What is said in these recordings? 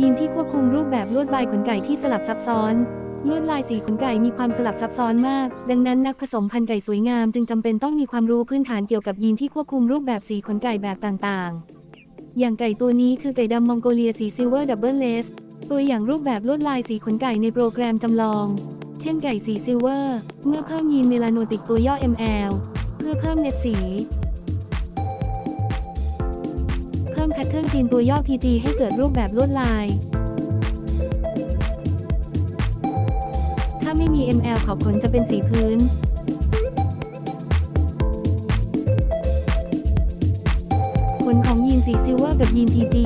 ยีนที่ควบคุมรูปแบบลวดลายขนไก่ที่สลับซับซ้อน ลวดลายสีขนไก่มีความสลับซับซ้อนมาก ดังนั้นนักผสมพันธุ์ไก่สวยงามจึงจำเป็นต้องมีความรู้พื้นฐานเกี่ยวกับยีนที่ควบคุมรูปแบบสีขนไก่แบบต่างๆ อย่างไก่ตัวนี้คือไก่ดำมองโกเลียสีซิลเวอร์ดับเบิลเลสตัวอย่างรูปแบบลวดลายสีขนไก่ในโปรแกรมจำลอง เช่นไก่สีซิลเวอร์ เมื่อเพิ่มยีนเมลานติกตัวย่อ ML เพื่อเพิ่มเน็ตสี พิ่มแพทเทิร์นจีนตัวย่อ PG ให้เกิดรูปแบบลวดลาย ถ้าไม่มี ML ขอบขนจะเป็นสีพื้นผลของยีนสีซิลเวอร์กับยีน PG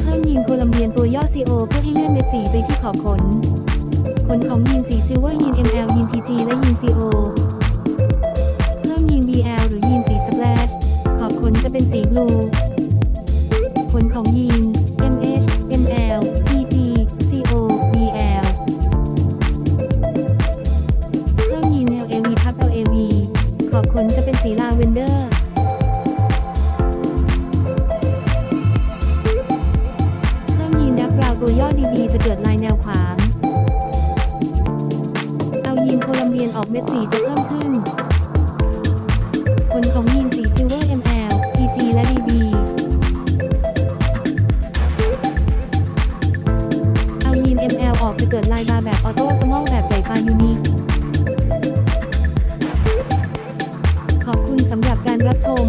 เพิ่มยีนโคลัมเบียนตัวย่อ CO เพื่อให้เลื่อนเม็ดสีไปที่ขอบขนผลของยีนสีซิลเวอร์ยีน ML ยีน PG และยีน CO จะเป็นสีบลู ผลของยีน MH ML PG CO BL เพิ่มยีน LAV ทับ LAV ขอบขนจะเป็นสีลาเวนเดอร์เพิ่มยีนดักราวตัวย่อ DB จะเกิดลายแนวขวาง เอายีนโคลัมเบียนออกเม็ดสีจะเพิ่มขึ้น ออกจะเกิดลายบาแบบออโต้สมองแบบใหญ่ปลายูนิขอบคุณสำหรับการรับชม